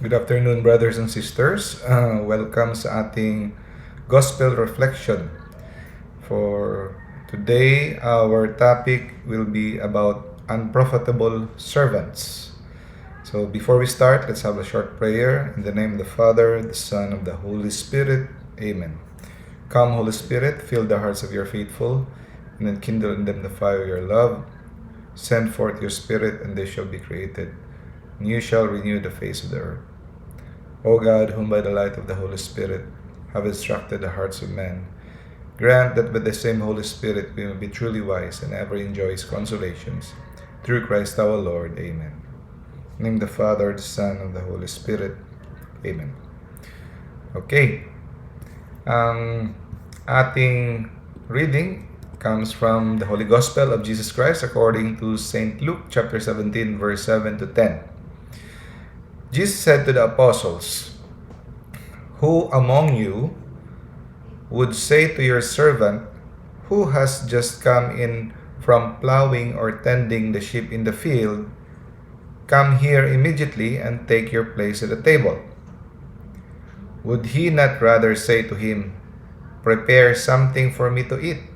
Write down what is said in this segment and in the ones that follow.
Good afternoon, brothers and sisters. Uh, welcome sa ating Gospel Reflection. For today, our topic will be about unprofitable servants. So before we start, let's have a short prayer. In the name of the Father, the Son, of the Holy Spirit. Amen. Come, Holy Spirit, fill the hearts of your faithful, and enkindle in them the fire of your love. Send forth your Spirit, and they shall be created, and you shall renew the face of the earth. O God, whom by the light of the Holy Spirit have instructed the hearts of men, grant that by the same Holy Spirit we may be truly wise and ever enjoy His consolations. Through Christ our Lord. Amen. Name the Father, the Son, and the Holy Spirit. Amen. Okay. Ang ating reading comes from the Holy Gospel of Jesus Christ according to St. Luke chapter 17 verse 7 to 10. Jesus said to the apostles, Who among you would say to your servant who has just come in from plowing or tending the sheep in the field, Come here immediately and take your place at the table? Would he not rather say to him, Prepare something for me to eat?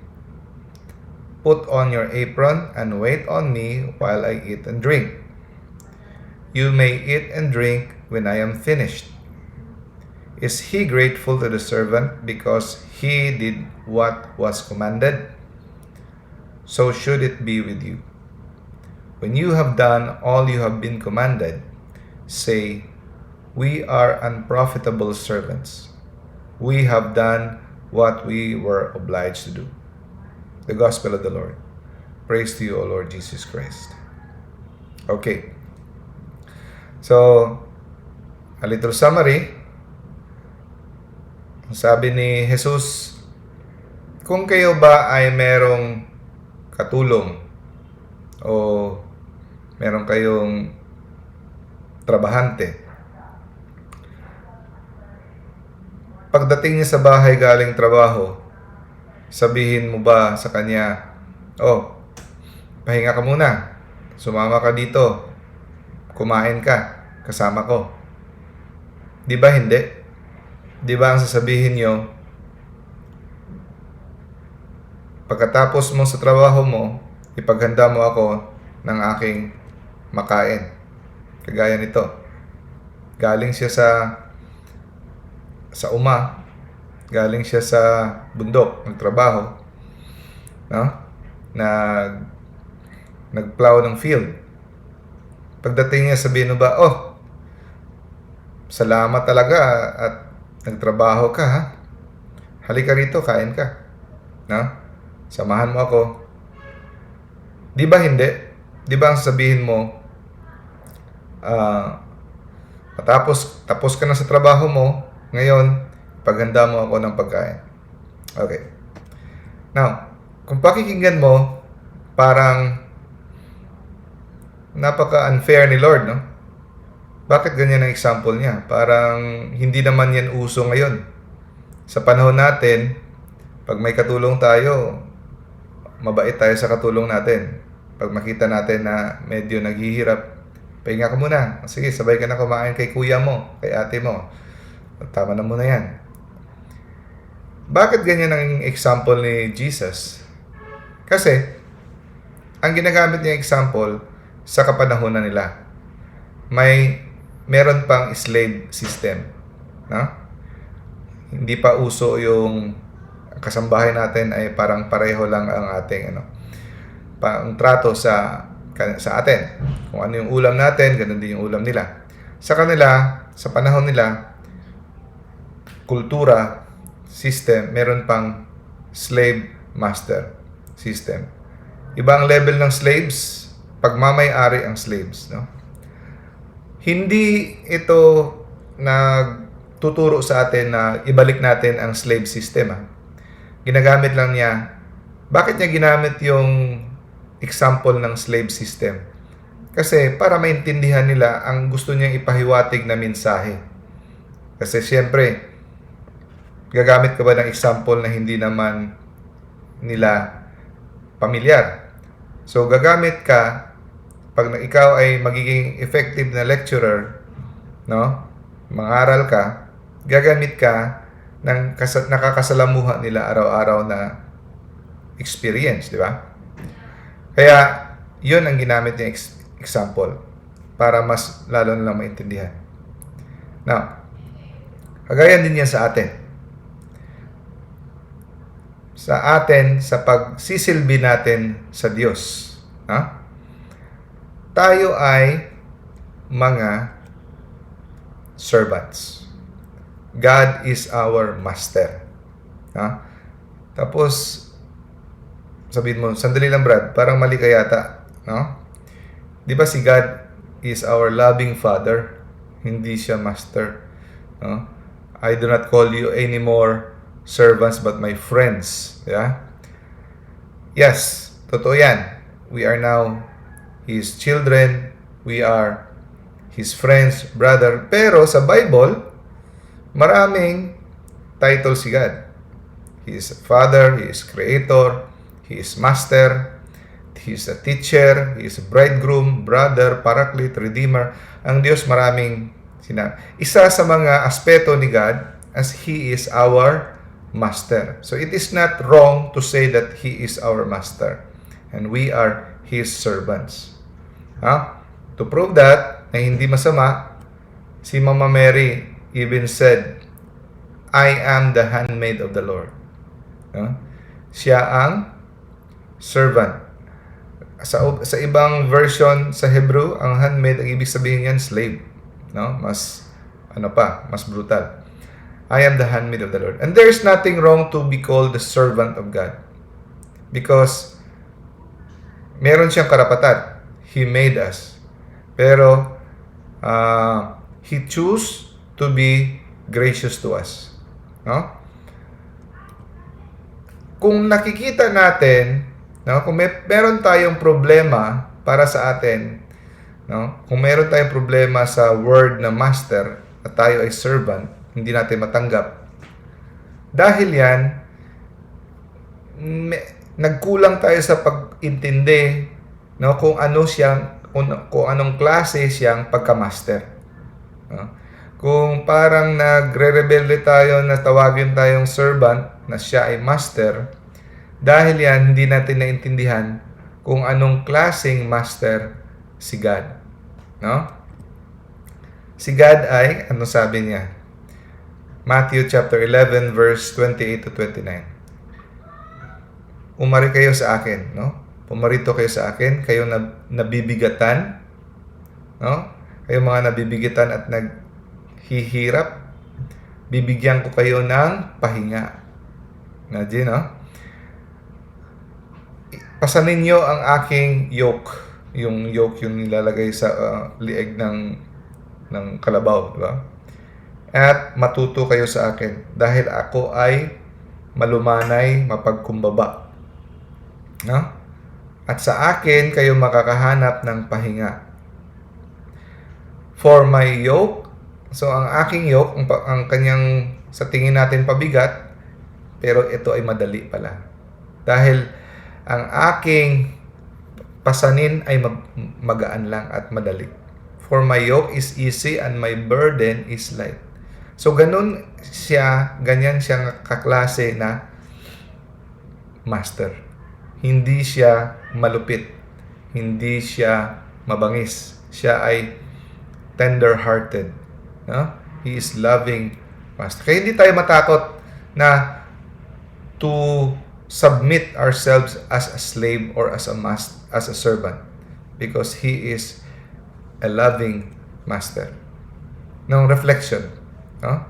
Put on your apron and wait on me while I eat and drink. You may eat and drink when I am finished. Is he grateful to the servant because he did what was commanded? So should it be with you. When you have done all you have been commanded, say, We are unprofitable servants. We have done what we were obliged to do. The Gospel of the Lord. Praise to you, O Lord Jesus Christ. Okay. So, a little summary. Sabi ni Jesus, kung kayo ba ay merong katulong o meron kayong trabahante, pagdating niya sa bahay galing trabaho, sabihin mo ba sa kanya, oh, pahinga ka muna, sumama ka dito, kumain ka, kasama ko. Di ba hindi? Di ba ang sasabihin nyo, pagkatapos mo sa trabaho mo, ipaghanda mo ako ng aking makain. Kagaya nito. Galing siya sa sa uma, galing siya sa bundok, nagtrabaho, no? Nag nagplow ng field. Pagdating niya sabihin mo ba, oh, salamat talaga at nagtrabaho ka ha. Halika rito, kain ka. No? Samahan mo ako. Di ba hindi? Di ba ang sabihin mo, ah, tapos, tapos ka na sa trabaho mo, ngayon, paghanda mo ako ng pagkain. Okay. Now, kung pakikinggan mo, parang napaka-unfair ni Lord, no? Bakit ganyan ang example niya? Parang hindi naman yan uso ngayon. Sa panahon natin, pag may katulong tayo, mabait tayo sa katulong natin. Pag makita natin na medyo naghihirap, pahinga ka muna. Sige, sabay ka na kumain kay kuya mo, kay ate mo. Tama na muna yan. Bakit ganyan ang example ni Jesus? Kasi, ang ginagamit niya example sa kapanahonan nila. May meron pang slave system, no? Hindi pa uso yung kasambahay natin ay parang pareho lang ang ating ano pang trato sa sa atin. Kung ano yung ulam natin, ganun din yung ulam nila. Sa kanila, sa panahon nila, kultura, system, meron pang slave master system. Ibang level ng slaves, pagmamay-ari ang slaves, no? Hindi ito nagtuturo sa atin na ibalik natin ang slave system. Ha? Ginagamit lang niya. Bakit niya ginamit yung example ng slave system? Kasi para maintindihan nila ang gusto niyang ipahiwatig na mensahe. Kasi siyempre, gagamit ka ba ng example na hindi naman nila pamilyar? So, gagamit ka pag ikaw ay magiging effective na lecturer, no? mangaral ka, gagamit ka ng kas- nakakasalamuha nila araw-araw na experience, di ba? Kaya, yun ang ginamit niya ex- example para mas lalo nilang maintindihan. Now, kagaya din yan sa atin. Sa atin, sa pagsisilbi natin sa Diyos. Ha? Tayo ay mga servants. God is our master. Ha? Tapos, sabihin mo, sandali lang Brad, parang mali ka yata. No? Di ba si God is our loving Father? Hindi siya master. No? I do not call you anymore servants but my friends. Yeah? Yes, totoo yan. We are now His children. We are His friends, brother. Pero sa Bible, maraming title si God. He is Father, He is Creator, He is Master, He is a teacher, He is a bridegroom, brother, paraclete, redeemer. Ang Diyos maraming sina. Isa sa mga aspeto ni God as He is our Master. So it is not wrong to say that He is our Master and we are His servants. Ha? To prove that, na hindi masama, si Mama Mary even said, I am the handmaid of the Lord. No? Siya ang servant. Sa, sa ibang version sa Hebrew, ang handmaid, ang ibig sabihin yan, slave. No? Mas, ano pa, mas brutal. I am the handmaid of the Lord. And there's nothing wrong to be called the servant of God. Because, meron siyang karapatan. He made us. Pero, uh, He choose to be gracious to us. No? Kung nakikita natin, no, kung may, meron tayong problema para sa atin, no, kung meron tayong problema sa word na master at tayo ay servant, hindi natin matanggap. Dahil yan, me- nagkulang tayo sa pag-intindi no, kung ano siyang kung, kung anong klase siyang pagka-master. No? Kung parang nagre-rebelde tayo na tawagin tayong servant na siya ay master, dahil yan hindi natin naintindihan kung anong klaseng master si God. No? Si God ay, ano sabi niya? Matthew chapter 11 verse 28 to 29. Umari kayo sa akin, no? Pumarito kayo sa akin, kayo na nabibigatan, no? Kayo mga nabibigatan at naghihirap, bibigyan ko kayo ng pahinga. Imagine, no? Pasanin niyo ang aking yoke. Yung yoke yung nilalagay sa uh, lieg ng ng kalabaw, di ba? At matuto kayo sa akin dahil ako ay malumanay, mapagkumbaba. No? At sa akin kayo makakahanap ng pahinga. For my yoke, so ang aking yoke, ang, ang kanyang sa tingin natin pabigat, pero ito ay madali pala. Dahil ang aking pasanin ay mag- magaan lang at madali. For my yoke is easy and my burden is light. So ganun siya, ganyan siyang kaklase na master. Hindi siya malupit. Hindi siya mabangis. Siya ay tender-hearted. No? He is loving master. Kaya hindi tayo matakot na to submit ourselves as a slave or as a mas- as a servant because he is a loving master. Ng reflection, no?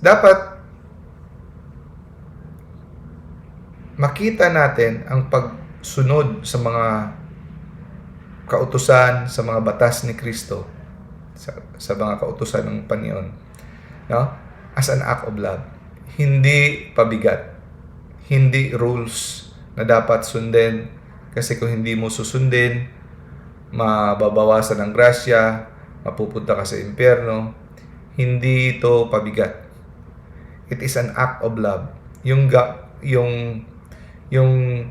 Dapat makita natin ang pagsunod sa mga kautusan, sa mga batas ni Kristo, sa, sa mga kautusan ng Panginoon, no? As an act of love. Hindi pabigat. Hindi rules na dapat sundin kasi kung hindi mo susundin, mababawasan ng grasya, mapupunta ka sa impyerno. Hindi ito pabigat. It is an act of love. Yung ga, yung yung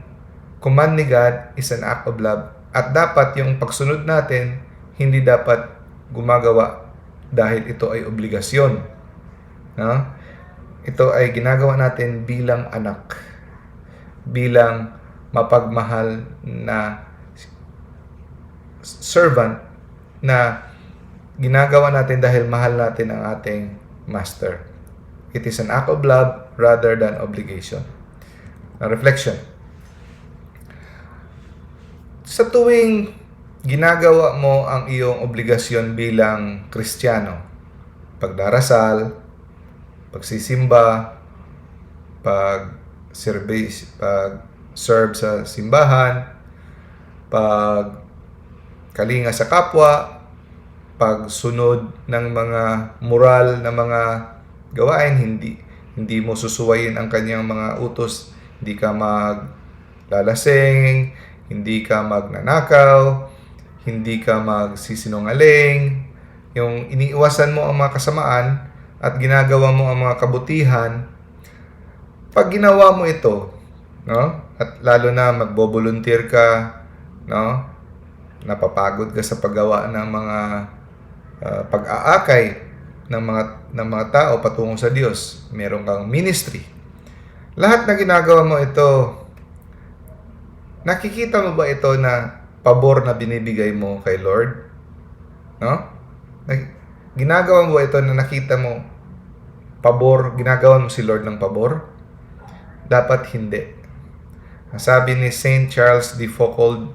command ni God is an act of love. At dapat yung pagsunod natin, hindi dapat gumagawa dahil ito ay obligasyon. No? Ito ay ginagawa natin bilang anak, bilang mapagmahal na servant na ginagawa natin dahil mahal natin ang ating master. It is an act of love rather than obligation. Na reflection. Sa tuwing ginagawa mo ang iyong obligasyon bilang Kristiyano, pagdarasal, pagsisimba, pag service, pag serve sa simbahan, pag kalinga sa kapwa, pagsunod ng mga moral na mga gawain, hindi hindi mo susuwayin ang kanyang mga utos, hindi ka maglalasing, hindi ka magnanakaw, hindi ka magsisinungaling, yung iniiwasan mo ang mga kasamaan at ginagawa mo ang mga kabutihan, pag ginawa mo ito, no? At lalo na magbo-volunteer ka, no? Napapagod ka sa paggawa ng mga uh, pag-aakay ng mga ng mga tao patungo sa Diyos. Meron kang ministry. Lahat na ginagawa mo ito, nakikita mo ba ito na pabor na binibigay mo kay Lord? No? Ginagawa mo ba ito na nakita mo pabor, ginagawa mo si Lord ng pabor? Dapat hindi. Sabi ni St. Charles de Foucauld,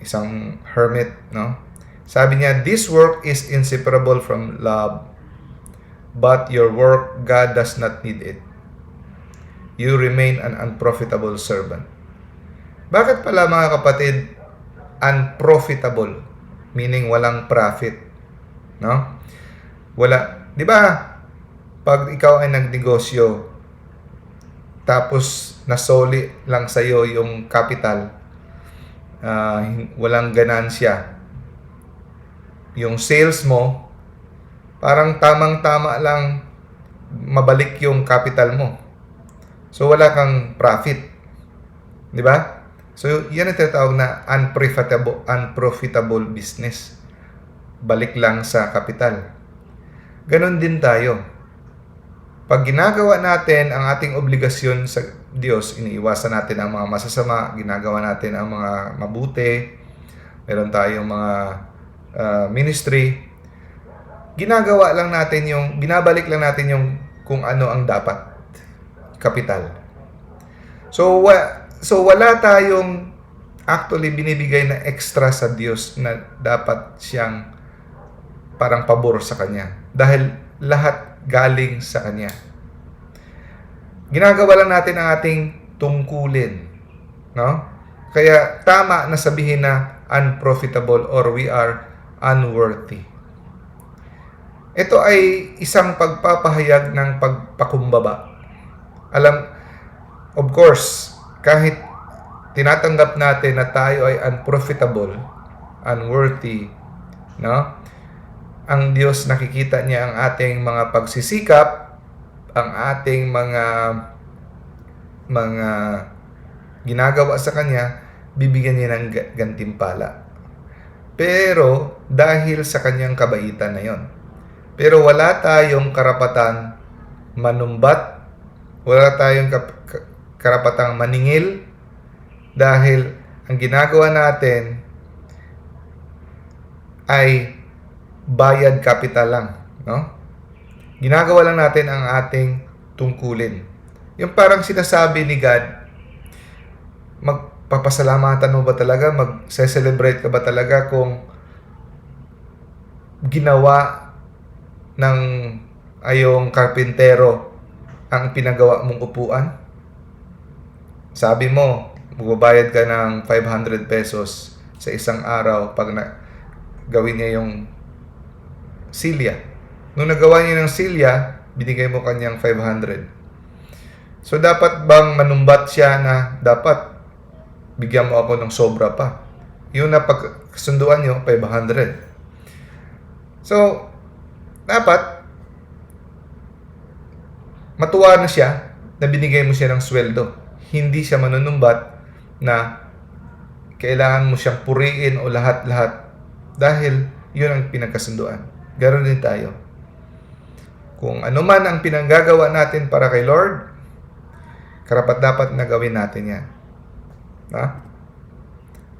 isang hermit, no? Sabi niya, this work is inseparable from love, but your work, God does not need it. You remain an unprofitable servant. Bakit pala mga kapatid, unprofitable? Meaning walang profit. No? Wala. Di ba, pag ikaw ay nagnegosyo, tapos nasoli lang sa'yo yung capital, uh, walang ganansya, yung sales mo, parang tamang-tama lang mabalik yung capital mo. So, wala kang profit. Di ba? So, yan ang tinatawag na unprofitable, unprofitable business. Balik lang sa capital. Ganon din tayo. Pag ginagawa natin ang ating obligasyon sa Diyos, iniiwasan natin ang mga masasama, ginagawa natin ang mga mabuti, meron tayong mga uh, ministry, ginagawa lang natin yung, binabalik lang natin yung kung ano ang dapat. Kapital. So, wa, so wala tayong actually binibigay na extra sa Diyos na dapat siyang parang pabor sa Kanya. Dahil lahat galing sa Kanya. Ginagawa lang natin ang ating tungkulin. No? Kaya tama na sabihin na unprofitable or we are unworthy. Ito ay isang pagpapahayag ng pagpakumbaba. Alam, of course, kahit tinatanggap natin na tayo ay unprofitable, unworthy, no? Ang Diyos nakikita niya ang ating mga pagsisikap, ang ating mga mga ginagawa sa kanya, bibigyan niya ng gantimpala. Pero dahil sa kanyang kabaitan na yon. Pero wala tayong karapatan manumbat, wala tayong karapatang maningil dahil ang ginagawa natin ay bayad kapital lang, no? Ginagawa lang natin ang ating tungkulin. Yung parang sinasabi ni God, mag papasalamatan mo ba talaga? Mag-celebrate ka ba talaga kung ginawa ng ayong karpintero ang pinagawa mong upuan? Sabi mo, magbabayad ka ng 500 pesos sa isang araw pag na, gawin niya yung silya. Nung nagawa niya ng silya, binigay mo kanyang 500. So, dapat bang manumbat siya na dapat bigyan mo ako ng sobra pa. Yung napagsunduan nyo, 500. So, dapat, matuwa na siya na binigay mo siya ng sweldo. Hindi siya manunumbat na kailangan mo siyang puriin o lahat-lahat dahil yun ang pinagkasunduan. Ganon din tayo. Kung ano man ang pinanggagawa natin para kay Lord, karapat dapat na gawin natin yan. Ha?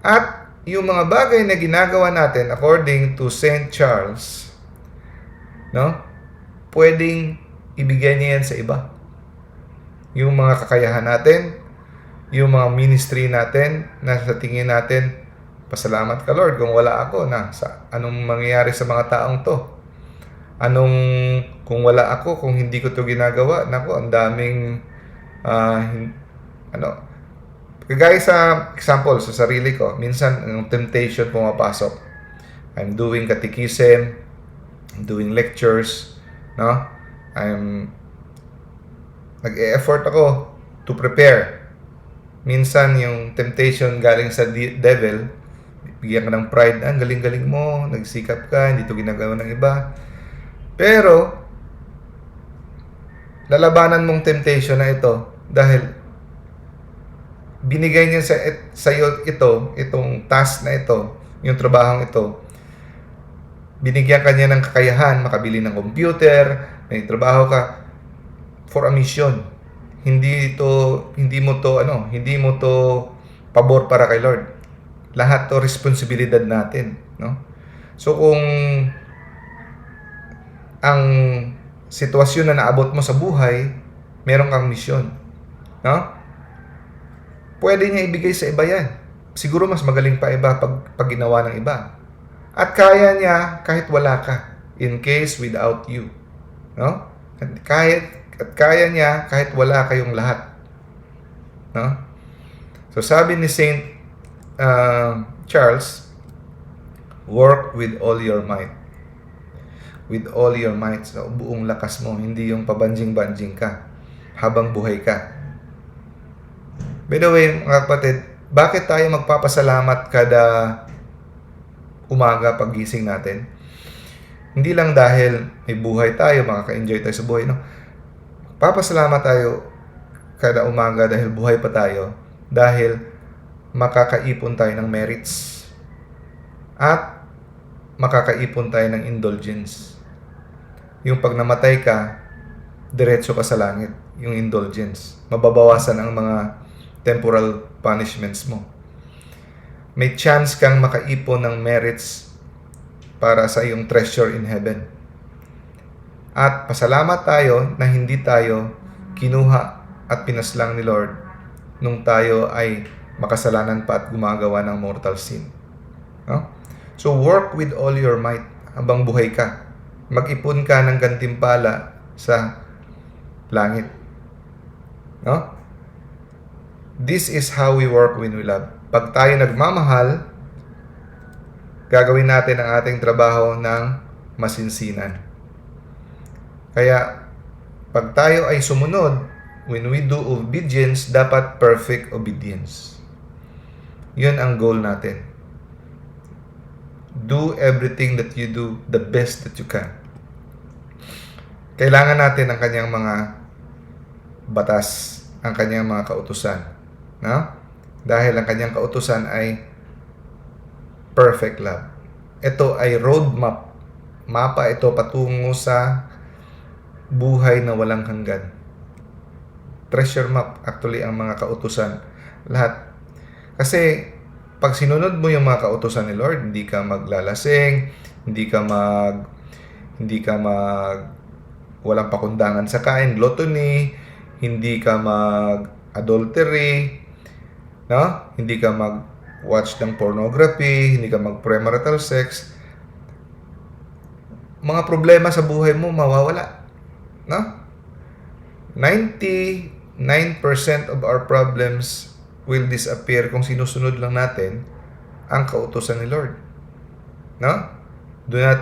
At yung mga bagay na ginagawa natin according to St. Charles, no? Pwedeng ibigay niya yan sa iba. Yung mga kakayahan natin, yung mga ministry natin na sa tingin natin, pasalamat ka Lord kung wala ako na sa anong mangyayari sa mga taong to. Anong kung wala ako, kung hindi ko to ginagawa, nako, ang daming hin- ano, kagaya sa example sa sarili ko, minsan ang temptation pumapasok. I'm doing catechism, I'm doing lectures, no? I'm nag-e-effort ako to prepare. Minsan yung temptation galing sa devil, bigyan ka ng pride, ah, ang galing-galing mo, nagsikap ka, hindi to ginagawa ng iba. Pero, lalabanan mong temptation na ito dahil binigay niya sa sa iyo ito, itong task na ito, yung trabahong ito. Binigyan ka niya ng kakayahan, makabili ng computer, may trabaho ka for a mission. Hindi to hindi mo to ano, hindi mo to pabor para kay Lord. Lahat to responsibilidad natin, no? So kung ang sitwasyon na naabot mo sa buhay, meron kang misyon. No? Pwede niya ibigay sa iba yan. Siguro mas magaling pa iba pag, pag ginawa ng iba. At kaya niya kahit wala ka. In case without you. No? At kahit, at kaya niya kahit wala kayong lahat. No? So sabi ni Saint uh, Charles, work with all your might with all your might, so buong lakas mo, hindi yung pabanjing-banjing ka habang buhay ka. By the way, mga kapatid, bakit tayo magpapasalamat kada umaga pagising natin? Hindi lang dahil may buhay tayo, makaka-enjoy tayo sa buhay, no? Papasalamat tayo kada umaga dahil buhay pa tayo, dahil makakaipon tayo ng merits at makakaipon tayo ng indulgence yung pag namatay ka, diretso ka sa langit, yung indulgence. Mababawasan ang mga temporal punishments mo. May chance kang makaipon ng merits para sa iyong treasure in heaven. At pasalamat tayo na hindi tayo kinuha at pinaslang ni Lord nung tayo ay makasalanan pa at gumagawa ng mortal sin. No? So work with all your might habang buhay ka mag-ipon ka ng gantimpala sa langit. No? This is how we work when we love. Pag tayo nagmamahal, gagawin natin ang ating trabaho ng masinsinan. Kaya, pag tayo ay sumunod, when we do obedience, dapat perfect obedience. Yun ang goal natin. Do everything that you do the best that you can kailangan natin ang kanyang mga batas, ang kanyang mga kautusan. No? Dahil ang kanyang kautusan ay perfect love. Ito ay roadmap. Mapa ito patungo sa buhay na walang hanggan. Treasure map actually ang mga kautusan. Lahat. Kasi pag sinunod mo yung mga kautusan ni Lord, hindi ka maglalasing, hindi ka mag hindi ka mag walang pakundangan sa kain, gluttony, hindi ka mag-adultery, no? Hindi ka mag-watch ng pornography, hindi ka mag-premarital sex. Mga problema sa buhay mo mawawala, no? 99% of our problems will disappear kung sinusunod lang natin ang kautusan ni Lord. No? Do not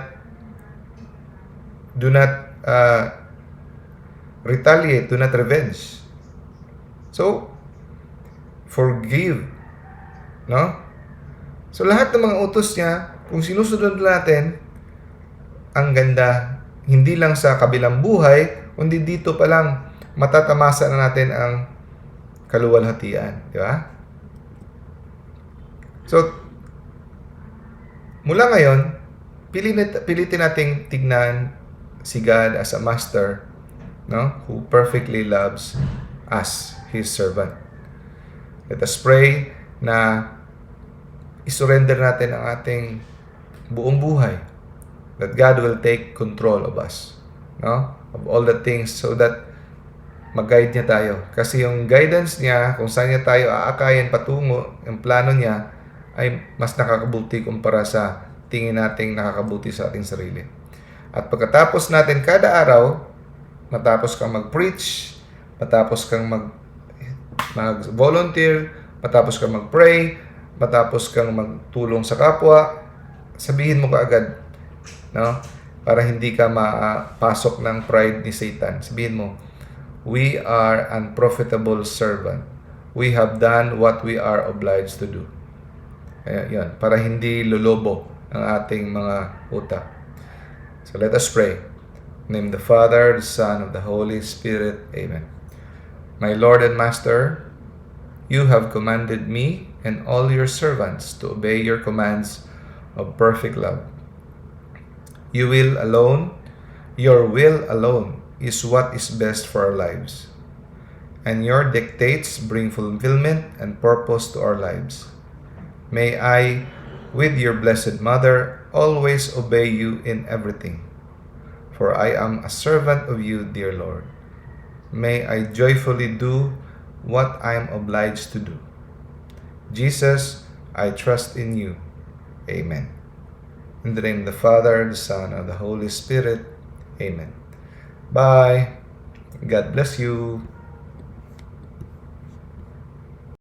do not uh, retaliate, do not revenge. So, forgive. No? So, lahat ng mga utos niya, kung sinusunod natin, ang ganda, hindi lang sa kabilang buhay, kundi dito pa lang, matatamasa na natin ang kaluwalhatian. Di ba? So, mula ngayon, pilitin, nating tignan si God as a master, no? Who perfectly loves us, His servant. Let us pray na isurrender natin ang ating buong buhay. That God will take control of us. No? Of all the things so that mag-guide niya tayo. Kasi yung guidance niya, kung saan niya tayo aakayin patungo, yung plano niya, ay mas nakakabuti kumpara sa tingin nating nakakabuti sa ating sarili. At pagkatapos natin kada araw, matapos kang mag-preach, matapos kang mag mag-volunteer, matapos kang mag-pray, matapos kang magtulong sa kapwa, sabihin mo kaagad, no? Para hindi ka mapasok ng pride ni Satan. Sabihin mo, we are unprofitable servant. We have done what we are obliged to do. Kaya para hindi lolobo ang ating mga utak. So let us pray. Name the Father, the Son, of the Holy Spirit. Amen. My Lord and Master, you have commanded me and all your servants to obey your commands of perfect love. You will alone, your will alone, is what is best for our lives. And your dictates bring fulfillment and purpose to our lives. May I, with your blessed Mother, always obey you in everything. For I am a servant of you, dear Lord. May I joyfully do what I am obliged to do. Jesus, I trust in you. Amen. In the name of the Father, the Son, and the Holy Spirit. Amen. Bye. God bless you.